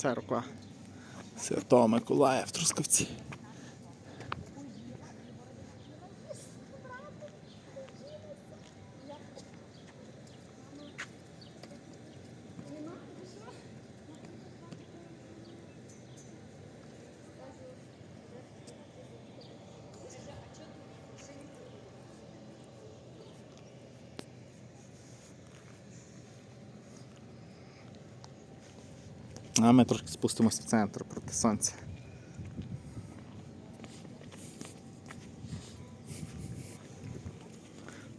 Церква Святого Миколая в Трускавці. А ми трошки спустимося в центр проти сонця.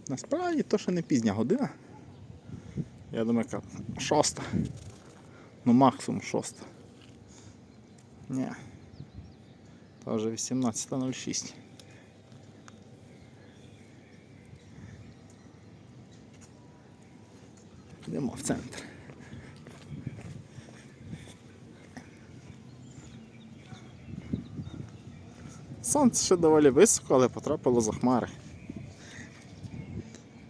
Насправді то ще не пізня година. Я думаю, яка шоста. Ну максимум шоста. Ні. Та вже 18.06. Йдемо в центр. Сонце ще доволі високо, але потрапило за хмари.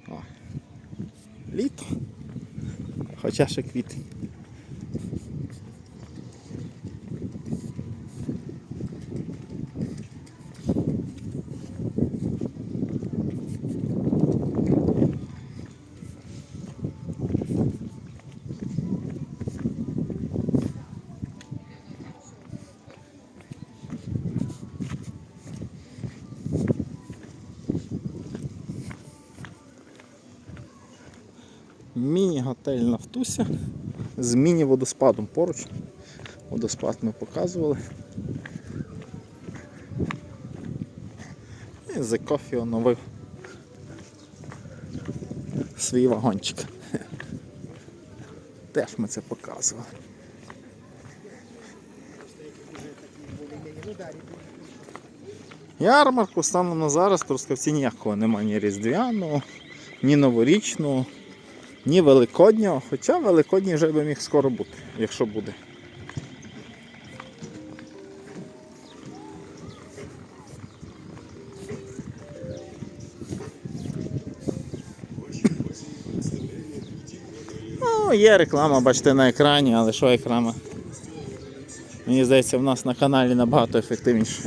О. Літо. Хоча ще квітень. Міні-готель Нафтуся з міні-водоспадом поруч. Водоспад ми показували. І The Coffee оновив свій вагончик. Теж ми це показували. Ярмарку станом на зараз Трускавці ніякого немає ні різдвяного, ні новорічного, ні великоднього, хоча великодній вже би міг скоро бути, якщо буде. Ну, є реклама, бачите, на екрані, але що реклама? Мені здається, в нас на каналі набагато ефективніше.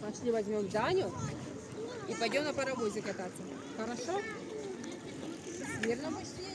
Пошли возьмем Даню и пойдем на паровозе кататься. Хорошо? Верно? Ринок.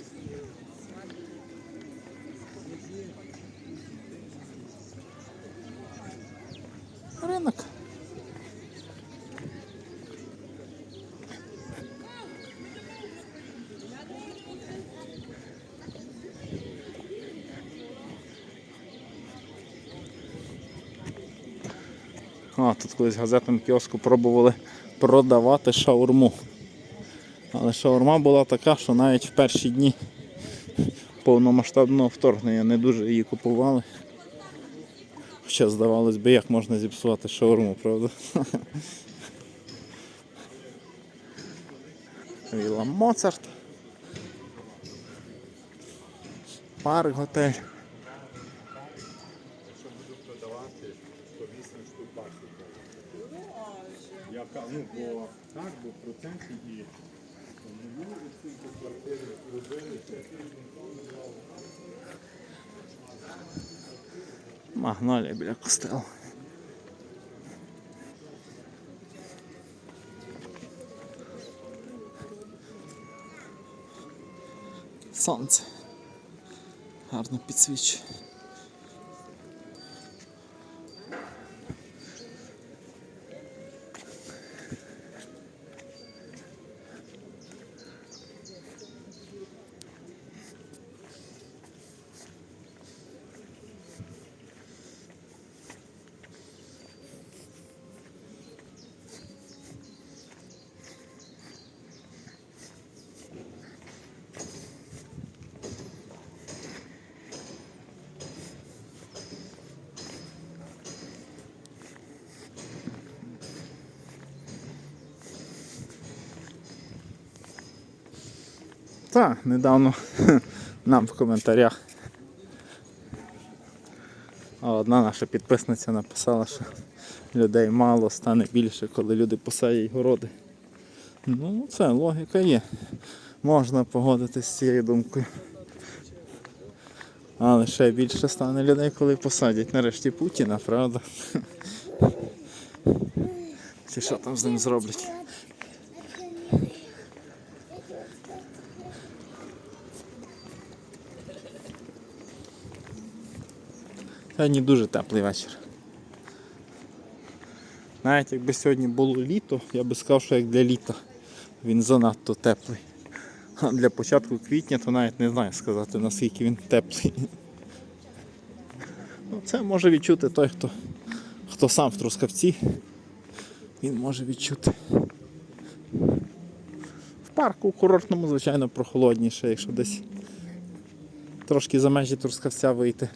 А, тут колись в газетному кіоску пробували продавати шаурму. Але шаурма була така, що навіть в перші дні повномасштабного вторгнення не дуже її купували. Хоча здавалось би, як можна зіпсувати шаурму, правда? Віла Моцарт. Парк готель. Ну, бо так, бо квартири робили. Магнолія біля костелу. Сонце. Гарно підсвічує. Так, недавно нам в коментарях. Одна наша підписниця написала, що людей мало стане більше, коли люди посадять городи. Ну, це логіка є. Можна погодитися з цією думкою. Але ще більше стане людей, коли посадять нарешті Путіна, правда? Чи що там з ним зроблять? Сьогодні дуже теплий вечір. Навіть якби сьогодні було літо, я би сказав, що як для літа він занадто теплий. А для початку квітня то навіть не знаю сказати наскільки він теплий. Ну, це може відчути той, хто, хто сам в Трускавці. Він може відчути. Парку курортному, звичайно, прохолодніше, якщо десь трошки за межі Трускавця вийти.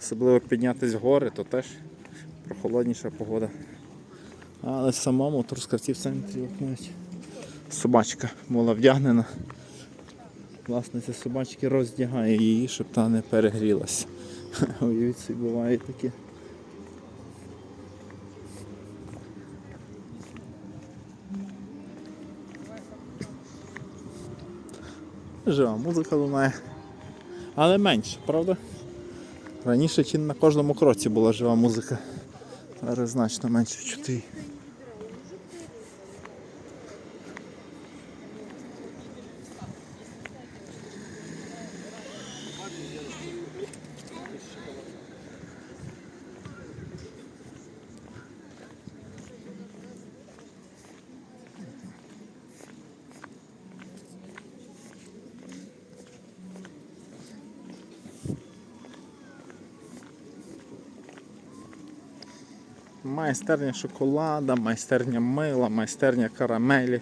Особливо піднятись в гори, то теж прохолодніша погода. Але самому Трускавці в центрі собачка була вдягнена. Власниця собачки роздягає її, щоб та не перегрілася. Уявіть собі, буває таке. Жива музика лунає. Але менше, правда? Раніше чи на кожному кроці була жива музика. Зараз значно менше чути. Майстерня шоколада, майстерня мила, майстерня карамелі.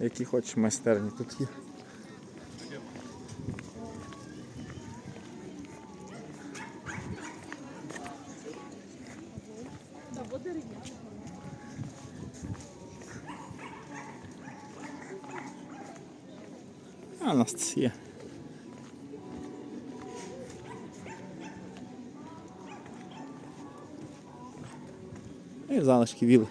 Які хочеш майстерні тут є. А у нас є. І залишки віли.